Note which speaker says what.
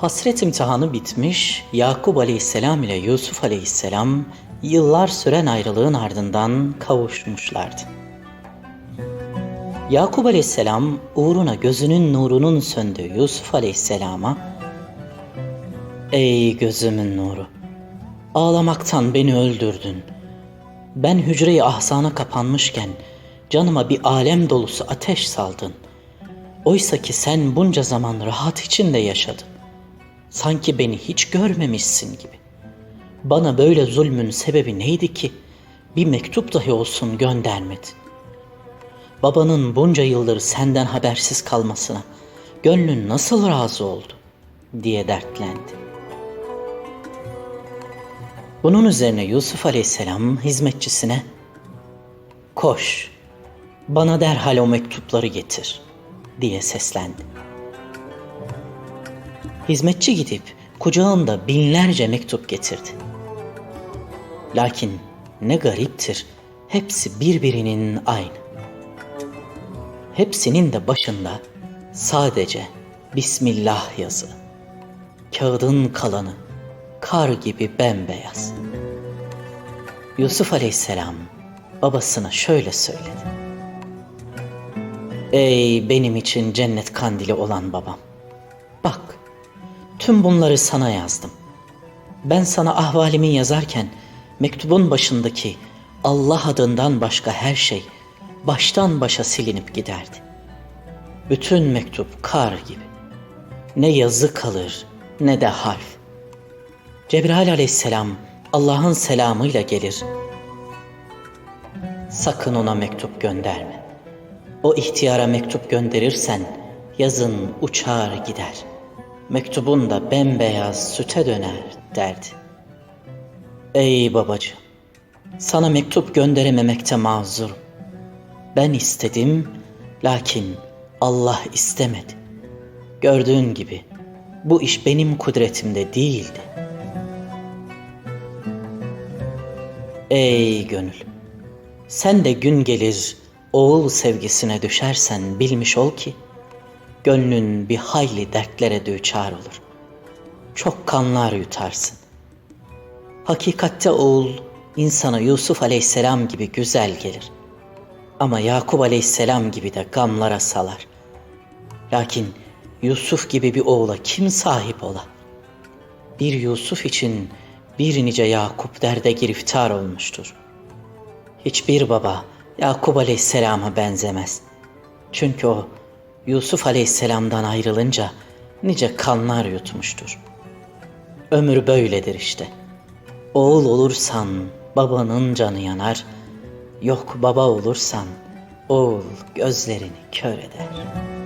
Speaker 1: Hasret imtihanı bitmiş, Yakup aleyhisselam ile Yusuf aleyhisselam yıllar süren ayrılığın ardından kavuşmuşlardı. Yakup aleyhisselam uğruna gözünün nurunun söndüğü Yusuf aleyhisselama Ey gözümün nuru! Ağlamaktan beni öldürdün. Ben hücre-i ahsana kapanmışken canıma bir alem dolusu ateş saldın. Oysa ki sen bunca zaman rahat içinde yaşadın. Sanki beni hiç görmemişsin gibi. Bana böyle zulmün sebebi neydi ki? Bir mektup dahi olsun göndermedin. Babanın bunca yıldır senden habersiz kalmasına gönlün nasıl razı oldu diye dertlendi. Bunun üzerine Yusuf Aleyhisselam hizmetçisine "Koş, bana derhal o mektupları getir." diye seslendi. Hizmetçi gidip kucağında binlerce mektup getirdi. Lakin ne gariptir, hepsi birbirinin aynı. Hepsinin de başında sadece Bismillah yazı. Kağıdın kalanı kar gibi bembeyaz. Yusuf Aleyhisselam babasına şöyle söyledi. Ey benim için cennet kandili olan babam. Tüm bunları sana yazdım. Ben sana ahvalimi yazarken mektubun başındaki Allah adından başka her şey baştan başa silinip giderdi. Bütün mektup kar gibi. Ne yazı kalır ne de harf. Cebrail aleyhisselam Allah'ın selamıyla gelir. Sakın ona mektup gönderme. O ihtiyara mektup gönderirsen yazın uçar gider. Mektubun da bembeyaz süte döner derdi. Ey babacığım, sana mektup gönderememekte mazurum. Ben istedim, lakin Allah istemedi. Gördüğün gibi bu iş benim kudretimde değildi. Ey gönül! Sen de gün gelir oğul sevgisine düşersen bilmiş ol ki gönlün bir hayli dertlere düçar olur. Çok kanlar yutarsın. Hakikatte oğul insana Yusuf aleyhisselam gibi güzel gelir. Ama Yakup aleyhisselam gibi de gamlara salar. Lakin Yusuf gibi bir oğula kim sahip ola? Bir Yusuf için bir nice Yakup derde giriftar olmuştur. Hiçbir baba Yakup aleyhisselama benzemez. Çünkü o Yusuf aleyhisselamdan ayrılınca nice kanlar yutmuştur. Ömür böyledir işte. Oğul olursan babanın canı yanar, yok baba olursan oğul gözlerini kör eder.''